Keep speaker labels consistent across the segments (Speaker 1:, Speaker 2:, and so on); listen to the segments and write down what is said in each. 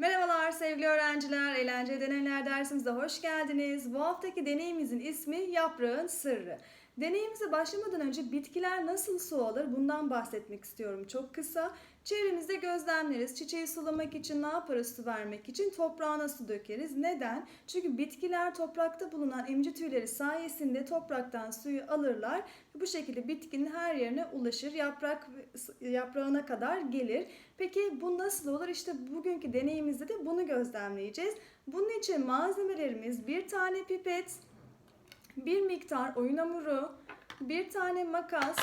Speaker 1: Merhabalar sevgili öğrenciler, Eğlence Deneyler dersimize hoş geldiniz. Bu haftaki deneyimizin ismi Yaprağın Sırrı. Deneyimize başlamadan önce bitkiler nasıl su alır bundan bahsetmek istiyorum çok kısa. Çevremizde gözlemleriz. Çiçeği sulamak için ne yaparız su vermek için? Toprağına su dökeriz. Neden? Çünkü bitkiler toprakta bulunan emci tüyleri sayesinde topraktan suyu alırlar. Bu şekilde bitkinin her yerine ulaşır. Yaprak yaprağına kadar gelir. Peki bu nasıl olur? İşte bugünkü deneyimizde de bunu gözlemleyeceğiz. Bunun için malzemelerimiz bir tane pipet, bir miktar oyun hamuru, bir tane makas,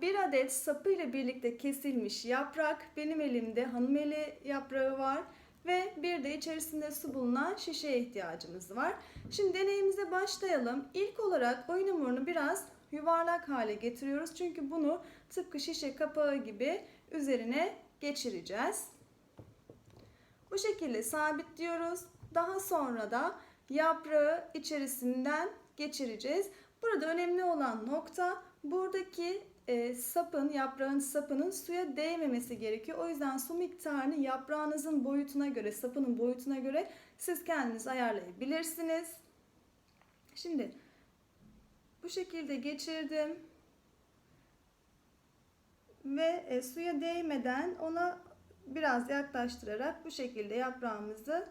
Speaker 1: bir adet sapı ile birlikte kesilmiş yaprak, benim elimde hanım eli yaprağı var ve bir de içerisinde su bulunan şişeye ihtiyacımız var. Şimdi deneyimize başlayalım. İlk olarak oyun hamurunu biraz yuvarlak hale getiriyoruz. Çünkü bunu tıpkı şişe kapağı gibi üzerine geçireceğiz. Bu şekilde sabitliyoruz. Daha sonra da yaprağı içerisinden geçireceğiz. Burada önemli olan nokta buradaki e, sapın, yaprağın sapının suya değmemesi gerekiyor. O yüzden su miktarını yaprağınızın boyutuna göre, sapının boyutuna göre siz kendiniz ayarlayabilirsiniz. Şimdi bu şekilde geçirdim ve e, suya değmeden ona biraz yaklaştırarak bu şekilde yaprağımızı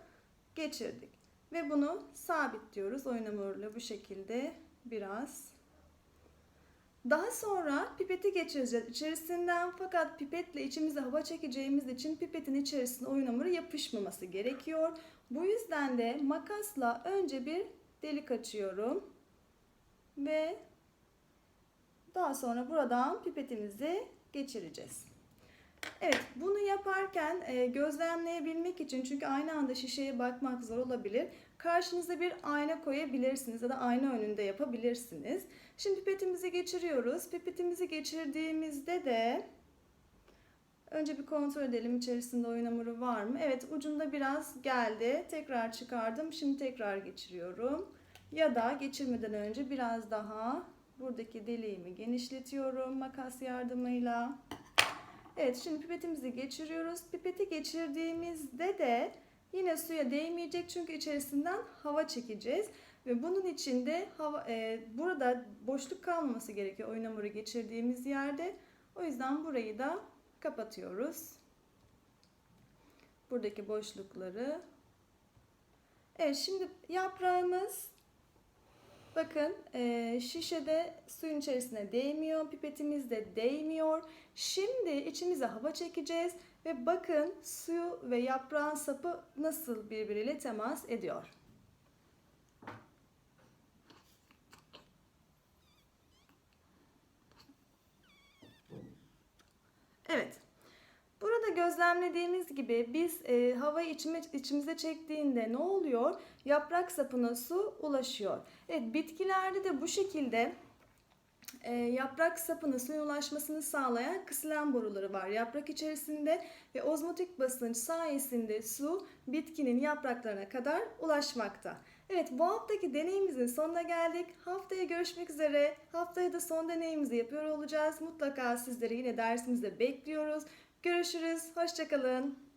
Speaker 1: geçirdik. Ve bunu sabitliyoruz oyun hamuruyla bu şekilde biraz. Daha sonra pipeti geçireceğiz içerisinden fakat pipetle içimize hava çekeceğimiz için pipetin içerisine oyun hamuru yapışmaması gerekiyor. Bu yüzden de makasla önce bir delik açıyorum. Ve daha sonra buradan pipetimizi geçireceğiz. Evet, bunu yaparken e, gözlemleyebilmek için çünkü aynı anda şişeye bakmak zor olabilir. Karşınıza bir ayna koyabilirsiniz ya da ayna önünde yapabilirsiniz. Şimdi pipetimizi geçiriyoruz. Pipetimizi geçirdiğimizde de önce bir kontrol edelim içerisinde oyun hamuru var mı? Evet, ucunda biraz geldi. Tekrar çıkardım. Şimdi tekrar geçiriyorum. Ya da geçirmeden önce biraz daha buradaki deliğimi genişletiyorum makas yardımıyla. Evet şimdi pipetimizi geçiriyoruz. Pipeti geçirdiğimizde de yine suya değmeyecek çünkü içerisinden hava çekeceğiz. Ve bunun için de hava, e, burada boşluk kalmaması gerekiyor oyun hamuru geçirdiğimiz yerde. O yüzden burayı da kapatıyoruz. Buradaki boşlukları. Evet şimdi yaprağımız Bakın e, şişede suyun içerisine değmiyor, pipetimiz de değmiyor. Şimdi içimize hava çekeceğiz ve bakın suyu ve yaprağın sapı nasıl birbiriyle temas ediyor. Evet. Gözlemlediğimiz gibi biz e, havayı içime, içimize çektiğinde ne oluyor? Yaprak sapına su ulaşıyor. Evet bitkilerde de bu şekilde e, yaprak sapına suyun ulaşmasını sağlayan kısılan boruları var yaprak içerisinde ve ozmotik basınç sayesinde su bitkinin yapraklarına kadar ulaşmakta. Evet bu haftaki deneyimizin sonuna geldik. Haftaya görüşmek üzere. Haftaya da son deneyimizi yapıyor olacağız. Mutlaka sizleri yine dersimizde bekliyoruz. Görüşürüz. Hoşçakalın.